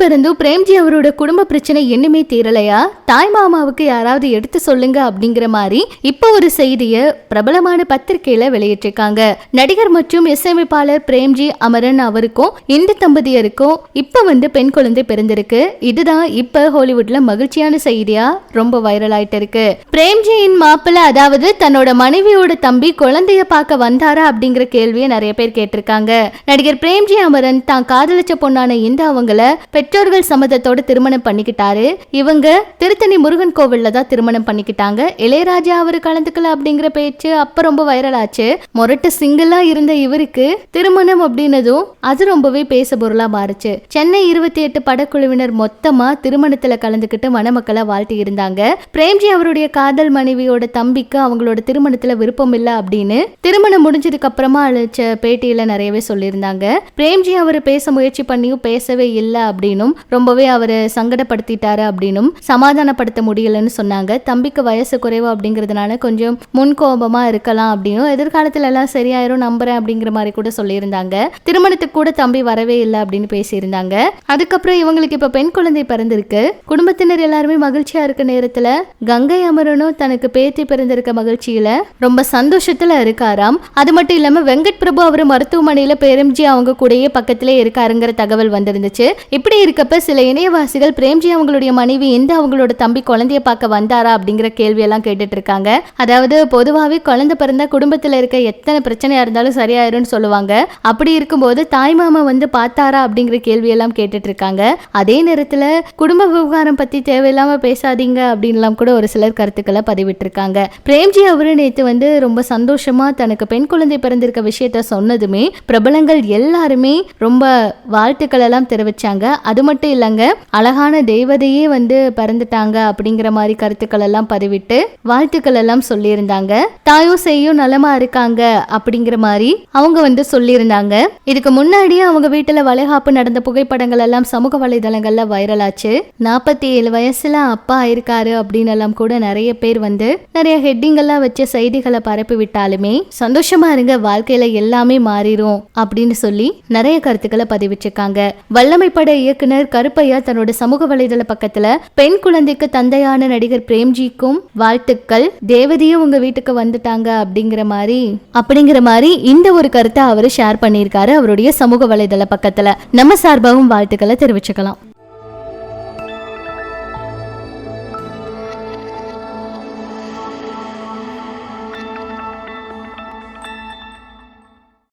பிறந்தும் பிரேம்ஜி அவரோட குடும்ப பிரச்சனை என்னமே தீரலையா? தாய் மாமாவுக்கு யாராவது எடுத்து சொல்லுங்க அப்படிங்கிற மாதிரி இப்போ ஒரு செய்தியை பிரபலமான பத்திரிகையில வெளியிட்டிருக்காங்க. நடிகர் மற்றும் இசையமைப்பாளர் பிரேம்ஜி அமரன் அவருக்கும் இந்து தம்பதியருக்கும் இப்போ வந்து பெண் குழந்தை பிறந்திருக்கு. இதுதான் இப்ப ஹாலிவுட்ல மகிழ்ச்சியான செய்தியா? ரொம்ப வைரல் ஆயிட்டு இருக்கு. பிரேம்ஜியின் மாப்பிள்ள அதாவது தன்னோட மனைவியோட தம்பி குழந்தைய பார்க்க வந்தாரா அப்படிங்கிற கேள்வியை நிறைய பேர் கேட்டிருக்காங்க. நடிகர் பிரேம்ஜி அமரன் தான் காதலிச்ச பொண்ணான இந்த அவங்கள பெற்றோர்கள் சம்மதத்தோட திருமணம் பண்ணிக்கிட்டாரு. இவங்க திருத்தணி முருகன் கோவில்ல தான் திருமணம் பண்ணிக்கிட்டாங்க. இளையராஜா அவரு கலந்துக்கல அப்படிங்கிற பேச்சு அப்ப ரொம்ப வைரல் ஆச்சு. மொரட்டு சிங்கிளா இருந்த இவருக்கு திருமணம் அப்படின்னதும் அது ரொம்பவே பேச பொருளா மாறுச்சு. சென்னை இருபத்தி எட்டு படக்குழுவினர் மொத்தமா திருமணத்துல கலந்துக்கிட்டு மணமக்களை வாழ்த்தி இருந்தாங்க. பிரேம்ஜி அவருடைய காதல் மனைவியோட தம்பிக்கு அவங்களோட திருமணத்துல விருப்பம் இல்ல அப்படின்னு திருமணம் முடிஞ்சதுக்கு அப்புறமா அழைச்ச பேட்டியில நிறையவே சொல்லியிருந்தாங்க. பிரேம்ஜி அவர் பேச முயற்சி பண்ணியும் பேசவே இல்லை அப்படின்னு அப்படின்னும் ரொம்பவே அவரை சங்கடப்படுத்திட்டாரு அப்படின்னும் சமாதானப்படுத்த முடியலன்னு சொன்னாங்க. தம்பிக்கு வயசு குறைவு அப்படிங்கிறதுனால கொஞ்சம் முன்கோபமா இருக்கலாம் அப்படின்னும் எதிர்காலத்துல எல்லாம் சரியாயிரும் நம்புறேன் அப்படிங்கிற மாதிரி கூட சொல்லியிருந்தாங்க. திருமணத்துக்கு கூட தம்பி வரவே இல்லை அப்படின்னு பேசியிருந்தாங்க. அதுக்கப்புறம் இவங்களுக்கு இப்ப பெண் குழந்தை பிறந்திருக்கு. குடும்பத்தினர் எல்லாருமே மகிழ்ச்சியா இருக்க நேரத்துல கங்கை அமரனும் தனக்கு பேத்தி பிறந்திருக்க மகிழ்ச்சியில ரொம்ப சந்தோஷத்துல இருக்காராம். அது மட்டும் இல்லாம வெங்கட் பிரபு அவர் மருத்துவமனையில பிரேம்ஜி அவங்க கூடயே பக்கத்திலே இருக்காருங்கிற தகவல் வந்திருந்துச்சு. இப்படி இருக்கப்ப சில இணையவாசிகள் பிரேம்ஜி அவங்களுடைய மனைவி எந்த அவங்களோட தம்பி குழந்தைய பார்க்க வந்தாரா அப்படிங்கிற கேள்வியெல்லாம் கேட்டுட்டு இருக்காங்க அதாவது பொதுவாகவே குழந்தை பிறந்தா குடும்பத்துல இருக்க எத்தனை பிரச்சனையா இருந்தாலும் சரியாயிரும்னு சொல்லுவாங்க. அப்படி இருக்கும்போது தாய் மாமா வந்து பார்த்தாரா அப்படிங்கிற கேள்வியெல்லாம் கேட்டுட்டு இருக்காங்க அதே நேரத்துல குடும்ப விவகாரம் பத்தி தேவையில்லாம பேசாதீங்க அப்படின்லாம் கூட ஒரு சிலர் கருத்துக்களை பதிவிட்டிருக்காங்க பிரேம்ஜி அவரு நேத்து வந்து ரொம்ப சந்தோஷமா தனக்கு பெண் குழந்தை பிறந்திருக்க விஷயத்த சொன்னதுமே பிரபலங்கள் எல்லாருமே ரொம்ப வாழ்த்துக்கள் எல்லாம் தெரிவிச்சாங்க. அது மட்டும் இல்லைங்க அழகான தெய்வதையே வந்து பிறந்துட்டாங்க அப்படிங்கிற மாதிரி கருத்துக்கள் எல்லாம் பதிவிட்டு வாழ்த்துக்கள் எல்லாம் சொல்லியிருந்தாங்க. தாயும் செய்யும் நலமா இருக்காங்க அப்படிங்கிற மாதிரி அவங்க வந்து சொல்லியிருந்தாங்க. இதுக்கு முன்னாடியே அவங்க வீட்டுல வளைகாப்பு நடந்த புகைப்படங்கள் எல்லாம் சமூக வலைதளங்கள்ல வைரல் ஆச்சு நாற்பத்தி ஏழு வயசுல அப்பா ஆயிருக்காரு அப்படின்னு எல்லாம் கூட நிறைய பேர் வந்து நிறைய ஹெட்டிங் எல்லாம் செய்திகளை பரப்பி விட்டாலுமே சந்தோஷமா இருங்க வாழ்க்கையில எல்லாமே மாறிடும் அப்படின்னு சொல்லி நிறைய கருத்துக்களை பதிவிச்சிருக்காங்க வல்லமை பட இயக்குனர் கருப்பையா தன்னோட சமூக வலைதள பக்கத்துல பெண் குழந்தைக்கு தந்தையான நடிகர் பிரேம்ஜிக்கும் வாழ்த்துக்கள். தேவதையும் உங்க வீட்டுக்கு வந்துட்டாங்க அப்படிங்கிற மாதிரி அப்படிங்கிற மாதிரி இந்த ஒரு கருத்தை அவர் ஷேர் பண்ணியிருக்காரு அவருடைய சமூக வலைதள பக்கத்துல. நம்ம சார்பாகவும் வாழ்த்துக்களை தெரிவிச்சுக்கலாம்.